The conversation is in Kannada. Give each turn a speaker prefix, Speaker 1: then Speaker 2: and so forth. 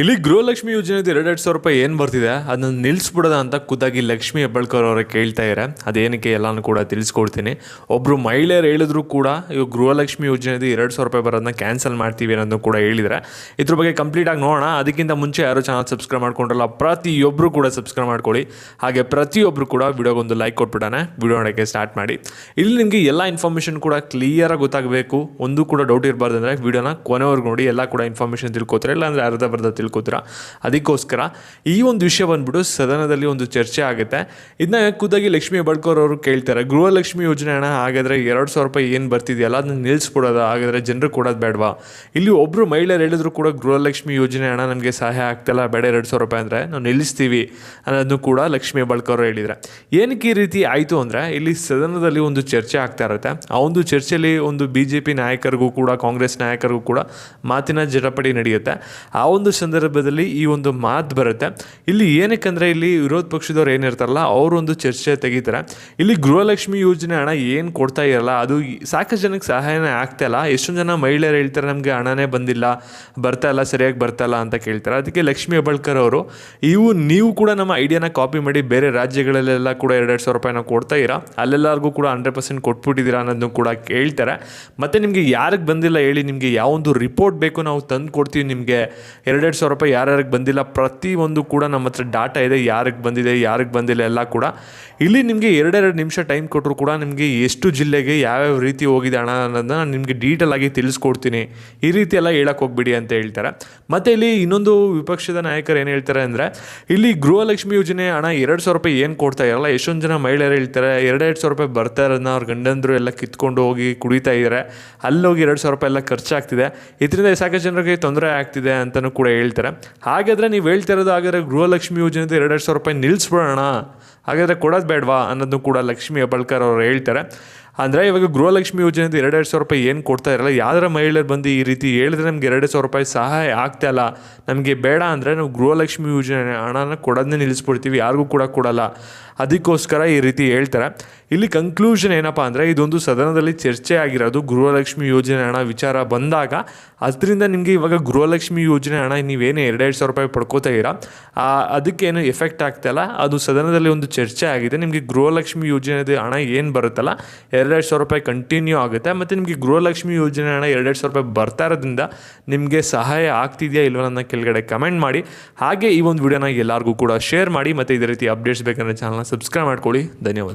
Speaker 1: ಇಲ್ಲಿ ಗೃಹಲಕ್ಷ್ಮಿ ಯೋಜನೆದು ಎರಡೆರಡು ಸಾವಿರ ರೂಪಾಯಿ ಏನು ಬರ್ತಿದೆ? ಅದನ್ನ ನಿಲ್ಲಿಸ್ಬಿಡೋದ ಅಂತ ಖುದ್ದಾಗಿ ಲಕ್ಷ್ಮಿ ಹೆಬ್ಬಳ್ಕರ್ ಅವರ ಕೇಳ್ತಾ ಇದ್ದಾರೆ ಅದೇನಕ್ಕೆ ಎಲ್ಲಾನು ಕೂಡ ತಿಳಿಸ್ಕೊಡ್ತೀನಿ. ಒಬ್ಬರು ಮಹಿಳೆಯರು ಹೇಳಿದ್ರು ಕೂಡ ಇವಾಗ ಗೃಹಲಕ್ಷ್ಮಿ ಯೋಜನೆದು ಎರಡು ಸಾವಿರ ರೂಪಾಯಿ ಬರೋದನ್ನ ಕ್ಯಾನ್ಸಲ್ ಮಾಡ್ತೀವಿ ಅನ್ನೋದು ಕೂಡ ಹೇಳಿದರೆ. ಇದ್ರ ಬಗ್ಗೆ ಕಂಪ್ಲೀಟಾಗಿ ನೋಡೋಣ. ಅದಕ್ಕಿಂತ ಮುಂಚೆ ಯಾರು ಚಾನಲ್ ಸಬ್ಸ್ಕ್ರೈಬ್ ಮಾಡ್ಕೊಂಡ್ರಲ್ಲ ಪ್ರತಿಯೊಬ್ಬರು ಕೂಡ ಸಬ್ಸ್ಕ್ರೈಬ್ ಮಾಡ್ಕೊಳ್ಳಿ. ಹಾಗೆ ಪ್ರತಿಯೊಬ್ಬರು ಕೂಡ ವಿಡಿಯೋಗೊಂದು ಲೈಕ್ ಕೊಟ್ಬಿಡೋಣ. ವಿಡಿಯೋ ನೋಡೋಕ್ಕೆ ಸ್ಟಾರ್ಟ್ ಮಾಡಿ. ಇಲ್ಲಿ ನಿಮಗೆ ಎಲ್ಲ ಇನ್ಫಾರ್ಮೇಷನ್ ಕೂಡ ಕ್ಲಿಯರಾಗಿ ಗೊತ್ತಾಗಬೇಕು. ಒಂದು ಕೂಡ ಡೌಟ್ ಇರಬಾರ್ದು ಅಂದರೆ ವಿಡಿಯೋನ ಕೊನೆವರೆಗೂ ನೋಡಿ, ಎಲ್ಲ ಕೂಡ ಇನ್ಫಾರ್ಮೇಷನ್ ತಿಳ್ಕೊತಾರೆ? ಇಲ್ಲಾಂದರೆ ಅರ್ಧ ಬರ್ಧ ತಿಳ್ಕೊತೀರಾ? ಅದಕ್ಕೋಸ್ಕರ ಈ ಒಂದು ವಿಷಯ ಬಂದ್ಬಿಟ್ಟು ಸದನದಲ್ಲಿ ಒಂದು ಚರ್ಚೆ ಆಗುತ್ತೆ. ಇದನ್ನ ಖುದ್ದಾಗಿ ಲಕ್ಷ್ಮೀ ಬಡ್ಕೋರ್ ಅವರು ಕೇಳ್ತಾರೆ, ಗೃಹಲಕ್ಷ್ಮಿ ಯೋಜನೆ ಹಣ ಹಾಗಾದರೆ ಎರಡು ಸಾವಿರ ರೂಪಾಯಿ ಏನು ಬರ್ತಿದೆಯಲ್ಲ, ಅದನ್ನ ನಿಲ್ಲಿಸ್ಬಿಡೋದ ಹಾಗಾದರೆ ಜನರು ಕೊಡೋದು ಬೇಡವಾ? ಇಲ್ಲಿ ಒಬ್ಬರು ಮಹಿಳೆಯರು ಹೇಳಿದ್ರು ಕೂಡ ಗೃಹಲಕ್ಷ್ಮಿ ಯೋಜನೆ ಹಣ ನಮಗೆ ಸಹಾಯ ಆಗ್ತಿಲ್ಲ, ಬೇಡ ಎರಡು ಸಾವಿರ ರೂಪಾಯಿ ಅಂದರೆ ನಾವು ನಿಲ್ಲಿಸ್ತೀವಿ ಅನ್ನೋದನ್ನು ಕೂಡ ಲಕ್ಷ್ಮೀ ಹೆಬ್ಬಾಳ್ಕರ್ ಹೇಳಿದರೆ. ಏನಕ್ಕೆ ಈ ರೀತಿ ಆಯಿತು ಅಂದರೆ ಇಲ್ಲಿ ಸದನದಲ್ಲಿ ಒಂದು ಚರ್ಚೆ ಆಗ್ತಾ ಇರುತ್ತೆ. ಆ ಒಂದು ಚರ್ಚೆಯಲ್ಲಿ ಒಂದು ಬಿ ಜೆ ಪಿ ನಾಯಕರಿಗೂ ಕೂಡ, ಕಾಂಗ್ರೆಸ್ ನಾಯಕರಿಗೂ ಕೂಡ ಮಾತಿನ ಜಟಪಟಿ ನಡೆಯುತ್ತೆ. ಆ ಒಂದು ಸಂದರ್ಭದಲ್ಲಿ ಈ ಒಂದು ಮಾತು ಬರುತ್ತೆ. ಇಲ್ಲಿ ಏನಕ್ಕೆ ಇಲ್ಲಿ ವಿರೋಧ ಪಕ್ಷದವ್ರು ಏನಿರ್ತಾರಲ್ಲ, ಅವರೊಂದು ಚರ್ಚೆ ತೆಗಿತಾರೆ. ಇಲ್ಲಿ ಗೃಹಲಕ್ಷ್ಮಿ ಯೋಜನೆ ಹಣ ಏನು ಕೊಡ್ತಾ ಇರಲ್ಲ, ಅದು ಸಾಕಷ್ಟು ಜನಕ್ಕೆ ಸಹಾಯನೇ ಆಗ್ತಾ ಇಲ್ಲ. ಎಷ್ಟೊಂದು ಜನ ಮಹಿಳೆಯರು ಹೇಳ್ತಾರೆ, ನಮಗೆ ಹಣನೇ ಬಂದಿಲ್ಲ, ಬರ್ತಾ ಇಲ್ಲ, ಸರಿಯಾಗಿ ಬರ್ತಾ ಇಲ್ಲ ಅಂತ ಕೇಳ್ತಾರೆ. ಅದಕ್ಕೆ ಲಕ್ಷ್ಮಿ ಹೆಬ್ಬಾಳ್ಕರ್ ಅವರು, ಇವು ನೀವು ಕೂಡ ನಮ್ಮ ಐಡಿಯಾನ ಕಾಪಿ ಮಾಡಿ ಬೇರೆ ರಾಜ್ಯಗಳಲ್ಲೆಲ್ಲ ಕೂಡ ಎರಡೆರಡು ಸಾವಿರ ರೂಪಾಯಿನ ಕೊಡ್ತಾ ಇರ? ಅಲ್ಲೆಲ್ಲರಿಗೂ ಕೂಡ ಹಂಡ್ರೆಡ್ ಪರ್ಸೆಂಟ್ ಕೊಟ್ಬಿಟ್ಟಿದ್ದೀರಾ ಅನ್ನೋದನ್ನು ಕೂಡ ಕೇಳ್ತಾರೆ. ಮತ್ತು ನಿಮಗೆ ಯಾರಿಗೆ ಬಂದಿಲ್ಲ ಹೇಳಿ ನಿಮಗೆ ಯಾವೊಂದು ರಿಪೋರ್ಟ್ ಬೇಕು ನಾವು ತಂದು ಕೊಡ್ತೀವಿ ನಿಮಗೆ. ಎರಡೆರಡು ಸಾವಿರ ರೂಪಾಯಿ ಯಾರ್ಯಾರಿಗೆ ಬಂದಿಲ್ಲ, ಪ್ರತಿಯೊಂದು ಕೂಡ ನಮ್ಮ ಹತ್ರ ಡಾಟಾ ಇದೆ, ಯಾರಿಗೆ ಬಂದಿದೆ, ಯಾರಿಗೆ ಬಂದಿಲ್ಲ ಎಲ್ಲ ಕೂಡ. ಇಲ್ಲಿ ನಿಮಗೆ ಎರಡೆರಡು ನಿಮಿಷ ಟೈಮ್ ಕೊಟ್ಟರು ಕೂಡ ನಿಮಗೆ ಎಷ್ಟು ಜಿಲ್ಲೆಗೆ ಯಾವ್ಯಾವ ರೀತಿ ಹೋಗಿದೆ ಹಣ ಅನ್ನೋದನ್ನ ನಿಮಗೆ ಡೀಟೇಲ್ ಆಗಿ ತಿಳಿಸ್ಕೊಡ್ತೀನಿ. ಈ ರೀತಿ ಎಲ್ಲ ಹೇಳಕ್ಕೆ ಹೋಗ್ಬಿಡಿ ಅಂತ ಹೇಳ್ತಾರೆ. ಮತ್ತು ಇಲ್ಲಿ ಇನ್ನೊಂದು ವಿಪಕ್ಷದ ನಾಯಕರು ಏನು ಹೇಳ್ತಾರೆ ಅಂದರೆ, ಇಲ್ಲಿ ಗೃಹಲಕ್ಷ್ಮಿ ಯೋಜನೆ ಹಣ ಎರಡು ಸಾವಿರ ರೂಪಾಯಿ ಏನು ಕೊಡ್ತಾ ಇರಲ್ಲ, ಎಷ್ಟೊಂದು ಜನ ಮಹಿಳೆಯರು ಹೇಳ್ತಾರೆ, ಎರಡೆರಡು ಸಾವಿರ ರೂಪಾಯಿ ಬರ್ತಾ ಇರೋದನ್ನ ಅವ್ರ ಗಂಡಂದರು ಎಲ್ಲ ಕಿತ್ಕೊಂಡು ಹೋಗಿ ಕುಡಿತಾ ಇದ್ದಾರೆ ಅಲ್ಲೋಗಿ ಎರಡು ಸಾವಿರ ರೂಪಾಯಿ ಎಲ್ಲ ಖರ್ಚಾಗ್ತಿದೆ. ಇದರಿಂದ ಸಾಕಷ್ಟು ಜನರಿಗೆ ತೊಂದರೆ ಆಗ್ತಿದೆ ಅಂತಲೂ ಕೂಡ ಹೇಳ್ತಾರೆ. ಹಾಗಾದರೆ ನೀವು ಹೇಳ್ತಿರೋದು ಹಾಗಾದರೆ ಗೃಹಲಕ್ಷ್ಮಿ ಯೋಜನೆದು ಎರಡೆರಡು ಸಾವಿರ ರೂಪಾಯಿ ನಿಲ್ಲಿಸ್ಬಿಡೋಣ ಹಾಗಾದರೆ ಕೊಡೋದು ಬೇಡವಾ ಅನ್ನೋದನ್ನು ಕೂಡ ಲಕ್ಷ್ಮಿ ಹೆಬ್ಬಾಳ್ಕರ್ ಅವರು ಹೇಳ್ತಾರೆ. ಅಂದರೆ ಇವಾಗ ಗೃಹಲಕ್ಷ್ಮಿ ಯೋಜನೆದು ಎರಡು ಸಾವಿರ ರೂಪಾಯಿ ಏನು ಕೊಡ್ತಾ ಇರಲ್ಲ, ಯಾವ್ದಾರ ಮಹಿಳೆಯರು ಬಂದು ಈ ರೀತಿ ಹೇಳಿದ್ರೆ ನಮ್ಗೆ ಎರಡು ಸಾವಿರ ರೂಪಾಯಿ ಸಹಾಯ ಆಗ್ತಾ ಇಲ್ಲ. ನಮಗೆ ಬೇಡ ಅಂದರೆ ನಾವು ಗೃಹಲಕ್ಷ್ಮಿ ಯೋಜನೆ ಹಣನ ಕೊಡೋದನ್ನೇ ನಿಲ್ಲಿಸ್ಬಿಡ್ತೀವಿ ಯಾರಿಗೂ ಕೂಡ ಕೊಡಲ್ಲ. ಅದಕ್ಕೋಸ್ಕರ ಈ ರೀತಿ ಹೇಳ್ತಾರೆ. ಇಲ್ಲಿ ಕನ್ಕ್ಲೂಷನ್ ಏನಪ್ಪ ಅಂದರೆ ಇದೊಂದು ಸದನದಲ್ಲಿ ಚರ್ಚೆ ಆಗಿರೋದು ಗೃಹಲಕ್ಷ್ಮಿ ಯೋಜನೆ ಹಣ ವಿಚಾರ ಬಂದಾಗ. ಅದರಿಂದ ನಿಮಗೆ ಇವಾಗ ಗೃಹಲಕ್ಷ್ಮಿ ಯೋಜನೆ ಹಣ ನೀವೇನು ಎರಡೆರಡು ಸಾವಿರ ರೂಪಾಯಿ ಪಡ್ಕೋತಾ ಇರ ಅದಕ್ಕೇನು ಎಫೆಕ್ಟ್ ಆಗ್ತಾಯಿಲ್ಲ ಅದು ಸದನದಲ್ಲಿ ಒಂದು ಚರ್ಚೆ ಆಗಿದೆ. ನಿಮಗೆ ಗೃಹಲಕ್ಷ್ಮಿ ಯೋಜನೆದು ಹಣ ಏನು ಬರುತ್ತಲ್ಲ ಎರಡೆರಡು ಸಾವಿರ ರೂಪಾಯಿ ಕಂಟಿನ್ಯೂ ಆಗುತ್ತೆ. ಮತ್ತು ನಿಮಗೆ ಗೃಹಲಕ್ಷ್ಮಿ ಯೋಜನೆ ಹಣ ಎರಡೆರಡು ಸಾವಿರ ರೂಪಾಯಿ ಬರ್ತಾ ಇರೋದ್ರಿಂದ ನಿಮಗೆ ಸಹಾಯ ಆಗ್ತಿದೆಯಾ ಇಲ್ವ ನನ್ನ ಕೆಳಗಡೆ ಕಮೆಂಟ್ ಮಾಡಿ. ಹಾಗೆ ಈ ಒಂದು ವಿಡಿಯೋನ ಎಲ್ಲರಿಗೂ ಕೂಡ ಶೇರ್ ಮಾಡಿ. ಮತ್ತು ಇದೇ ರೀತಿ ಅಪ್ಡೇಟ್ಸ್ ಬೇಕಂದರೆ ಚಾನಲ್ನ ಸಬ್ಸ್ಕ್ರೈಬ್ ಮಾಡ್ಕೊಳ್ಳಿ. ಧನ್ಯವಾದ